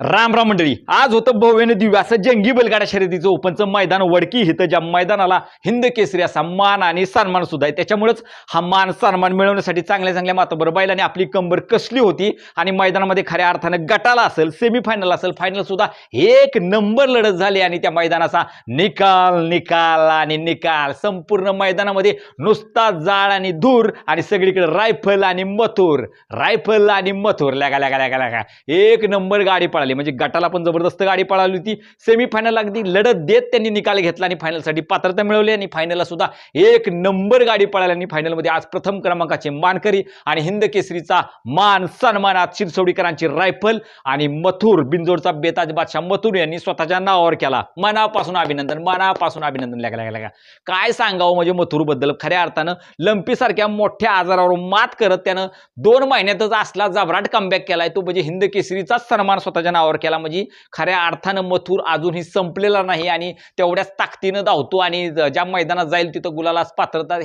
राम राम मंडळी. आज होतं भव्यने दिव्य. असं जंगी बलगाडा शर्यतीचं ओपनचं मैदान वडकी हिथं ज्या मैदानाला हिंद केसरी असा मान आणि सन्मान सुद्धा आहे. त्याच्यामुळेच हा मान सन्मान मिळवण्यासाठी चांगल्या चांगल्या मातबर बैलाने आपली कंबर कसली होती आणि मैदानामध्ये खऱ्या अर्थानं गटाला असेल सेमीफायनल असेल फायनल सुद्धा एक नंबर लढत झाली आणि त्या मैदानाचा निकाल निकाल आणि निकाल. संपूर्ण मैदानामध्ये नुसता जाळ आणि धूर आणि सगळीकडे रायफल आणि मथुर. रायफल आणि मथुर. लगा लगा लगा लगा. एक नंबर गाडी पळाली. म्हणजे गटाला पण जबरदस्त गाडी पळाली होती. सेमीफायनल अगदी लढत देत त्यांनी निकाल घेतला आणि फायनलसाठी पात्रता मिळवली आणि फायनलला सुद्धा एक नंबर गाडी पळाली आणि फायनलमध्ये आज प्रथम क्रमांकाचे मानकरी आणि हिंद केसरीचा मान सन्मानात शिरसोडीकरांची रायफल आणि मथुर बिंजोडचा बेताज बादशाह मथुर यांनी स्वतःच्या नावावर केला. मनापासून अभिनंदन मनापासून अभिनंदन. लागा लागा लागा. काय सांगावं म्हणजे मथुरबद्दल? खऱ्या अर्थानं लंपीसारख्या मोठ्या आजारावर मात करत त्यानं दोन महिन्यातच असला जबराट कमबॅक केलाय. तो म्हणजे हिंद केसरीचाच सन्मान स्वतःच्या नावावर केला. म्हणजे खऱ्या अर्थानं मथुर अजूनही संपलेला नाही आणि तेवढ्याच ताकदीनं धावतो आणि ज्या मैदानात जाईल तिथं गुलाला पात्रता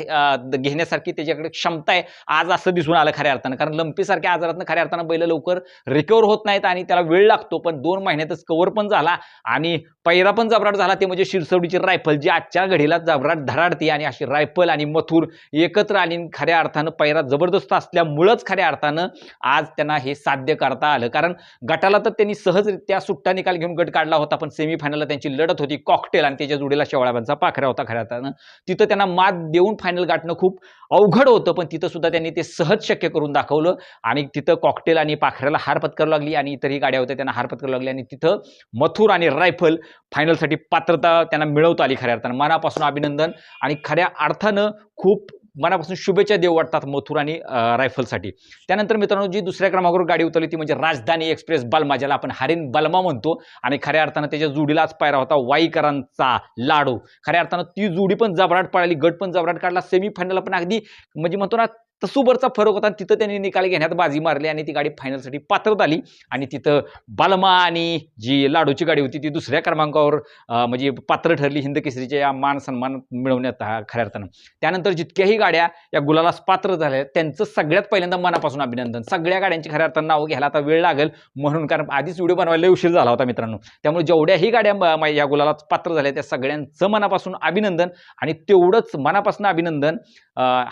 घेण्यासारखी त्याच्याकडे क्षमता आहे. आज असं दिसून आलं खऱ्या अर्थानं. कारण लंपीसारख्या आजारातनं खऱ्या अर्थानं बैल लवकर रिकवर होत नाहीत आणि त्याला वेळ लागतो. पण दोन महिन्यातच कव्हर पण झाला आणि पैरा पण जबराट झाला. ते म्हणजे शिरसवडीची रायफल जी आजच्या घडीला जबराट धराडते आणि अशी रायफल आणि मथुर एकत्र आणि खऱ्या अर्थानं पैरा जबरदस्त असल्यामुळंच खऱ्या अर्थानं आज त्यांना हे साध्य करता आलं. कारण गटाला तर त्यांनी सहजरित्या सुट्टा निकाल घेऊन गट काढला होता पण सेमीफायनलला त्यांची लढत होती कॉकटेल आणि त्याच्या जोडीला शेवळाबांचा पाखरा होता खऱ्या अर्थानं. तिथं त्यांना मात देऊन फायनल गाठणं खूप अवघड होतं पण तिथं सुद्धा त्यांनी ते सहज शक्य करून दाखवलं. आणि तिथं कॉकटेल आणि पाखऱ्याला हार पत्करू लागली आणि इतरही गाड्या होत्या त्यांना हार पत्करू लागली. आणि तिथं मथुर आणि रायफल फायनलसाठी पात्रता त्यांना मिळवता आली खऱ्या अर्थानं. मनापासून अभिनंदन. आणि खऱ्या अर्थानं खूप मनापासून शुभेच्छा देऊ वाटतात मथुर आणि रायफलसाठी. त्यानंतर मित्रांनो जी दुसऱ्या क्रमांकावर गाडी उतरली ती म्हणजे राजधानी एक्सप्रेस बलमा ज्याला आपण हरिण बलमा म्हणतो. आणि खऱ्या अर्थानं त्याच्या जुडीलाच पायरा होता वाईकरांचा लाडू. खऱ्या अर्थानं ती जुडी पण जबराट पळाली गट पण जबराट काढला सेमीफायनल पण अगदी म्हणजे म्हणतो ना तर सुबरचा फरक होता तिथं त्यांनी निकाल घेण्यात बाजी मारली आणि ती गाडी फायनलसाठी पात्र आली. आणि तिथं बालमा आणि जी लाडूची गाडी होती ती दुसऱ्या क्रमांकावर म्हणजे पात्र ठरली हिंद केसरीच्या या मान सन्मान मिळवण्यात हा खऱ्या अर्थानं. त्यानंतर जितक्याही गाड्या या गुलालास पात्र झाल्या त्यांचं सगळ्यात पहिल्यांदा मनापासून अभिनंदन. सगळ्या गाड्यांची खऱ्या अर्थानं नाव घ्यायला आता वेळ लागेल म्हणून कारण आधीच व्हिडिओ बनवायला उशीर झाला होता मित्रांनो. त्यामुळे जेवढ्याही गाड्या या गुलालात पात्र झाल्या त्या सगळ्यांचं मनापासून अभिनंदन आणि तेवढंच मनापासून अभिनंदन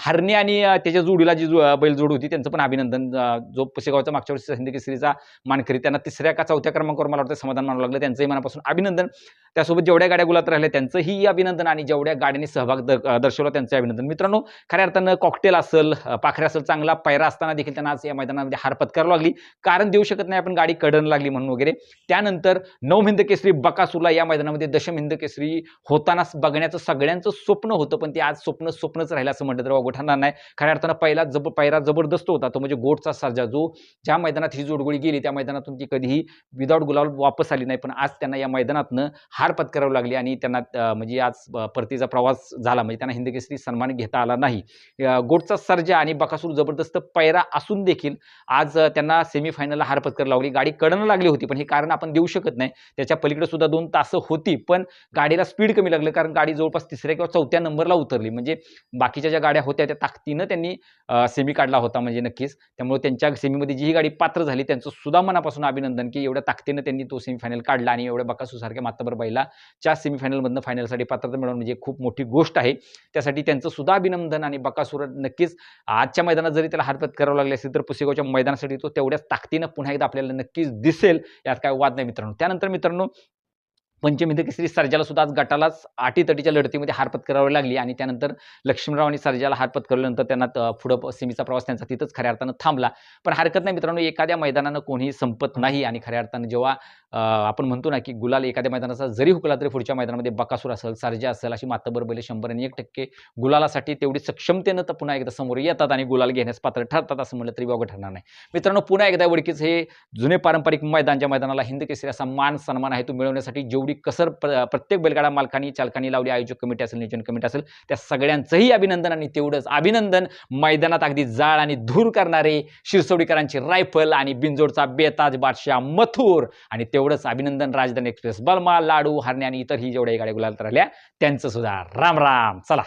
हरणे आणि त्याच्या जोडीला जी जो- बैल जोड होती त्यांचं पण अभिनंदन. जो पुसेगावचा मागच्या वर्षी संधी केसरीचा मानकरी त्यांना तिसऱ्या का चौथ्या क्रमांकावर मला वाटतं समाधान मानावं लागलं. त्यांचंही मनापासून अभिनंदन. त्यासोबत जेवढ्या गाड्या गुलात राहिल्या त्यांचंही अभिनंदन आणि जेवढ्या गाड्यांनी सहभाग द- दर्शवला त्यांचं अभिनंदन. मित्रांनो खऱ्या अर्थानं कॉकटेल असेल पाखरे असेल चांगला पैरा असताना देखील त्यांना आज या मैदानामध्ये हार पत्करावं लागली. कारण देऊ शकत नाही आपण गाडी कडन लागली म्हणून वगैरे. त्यानंतर नवम हिंद केसरी बकासूरला या मैदानामध्ये दशम हिंद केसरी होताना बघण्याचं सगळ्यांचं स्वप्न होतं पण ते आज स्वप्न स्वप्नच राहिलं असं म्हटलं तर वावगं ठरणार नाही. खऱ्या अर्थानं पहिला जब पैरा जबरदस्त होता. तो म्हणजे गोडचा सर्जा जो ज्या मैदानात ही जोडगोळी गेली त्या मैदानातून ती कधीही विदाऊट गुलाल वापस आली नाही पण आज त्यांना या मैदानातनं हार पत्करावी लागली आणि त्यांना म्हणजे आज परतीचा प्रवास झाला. म्हणजे त्यांना हिंदकेसरी सन्मान घेता आला नाही. गोटचा सर्जा आणि बकासूर जबरदस्त पैरा असून देखील आज त्यांना सेमीफायनलला हार पत्कर लावली गाडी कडनं लागली होती पण हे कारण आपण देऊ शकत नाही. त्याच्या पलीकडे सुद्धा दोन तासं होती पण गाडीला स्पीड कमी लागलं कारण गाडी जवळपास तिसऱ्या किंवा चौथ्या नंबरला उतरली. म्हणजे बाकीच्या ज्या गाड्या होत्या त्या ताकदीनं त्यांनी सेमी काढला होता म्हणजे नक्कीच. त्यामुळे त्यांच्या सेमीमध्ये जी ही गाडी पात्र झाली त्यांचं सुद्धा मनापासून अभिनंदन की एवढ्या ताकदीनं त्यांनी तो सेमीफायनल काढला आणि एवढ्या बकासूसारख्या मातबर बैलाच्या सेमीफायनलमधनं फायनलसाठी पात्रता मिळवणं म्हणजे खूप मोठी गोष्ट आहे. त्यासाठी त्यांचं सुद्धा अभिनंदन आणि बकासूर नक्कीच आजच्या मैदानात जरी त्याला हरकत करावं लागली असेल तर पुसेगावच्या मैदानासाठी तो तेवढ्याच ताकदीनं पुन्हा एकदा आपल्याला नक्कीच दिसेल. यात काय वाद नाही मित्रांनो. त्यानंतर मित्रांनो पंचमी केसरी सर्जाला सुद्धा आज गटालाच अटीतटीच्या लढतीमध्ये हार पत्करावी लागली आणि त्यानंतर लक्ष्मीराव आणि सर्जाला हार पत्करल्यानंतर त्यांना पुढं सेमीचा प्रवास त्यांचा तिथंच खऱ्या अर्थानं थांबला. पण हरकत नाही मित्रांनो एखाद्या मैदानानं कोणीही संपत नाही आणि खऱ्या अर्थानं जेव्हा आपण म्हणतो ना की गुलाल एखाद्या मैदानाचा जरी हुकला तरी पुढच्या मैदानामध्ये बकासूर असेल सर्जा असेल अशी मातबर बैल शंभर आणि एक टक्के गुलालासाठी तेवढी सक्षमतेनं तर पुन्हा एकदा समोर येतात आणि गुलाल घेण्यास पात्र ठरतात असं म्हटलं तरी वावगं ठरणार नाही. मित्रांनो पुन्हा एकदा वडकीच हे जुने पारंपरिक मैदानच्या मैदानाला हिंद केसरी असा मान सन्मान आहे तो मिळवण्यासाठी जेवढी कसर प्र- प्रत्येक बैलगाडा मालकांनी चालकांनी लावली आयोजक कमिटी असेल नियोजन कमिटी असेल त्या सगळ्यांचंही अभिनंदन आणि तेवढंच अभिनंदन मैदानात अगदी जाळ आणि धूर करणारे शिरसोडीकरांची रायफल आणि बिंजोडचा बेताज बादशाह मथुर आणि तेवढंच अभिनंदन राजधानी एक्सप्रेस बलमा लाडू हरणे आणि इतर ही जेवढ्या गाड्या गुलाल राहिल्या त्यांचं सुद्धा राम राम चला.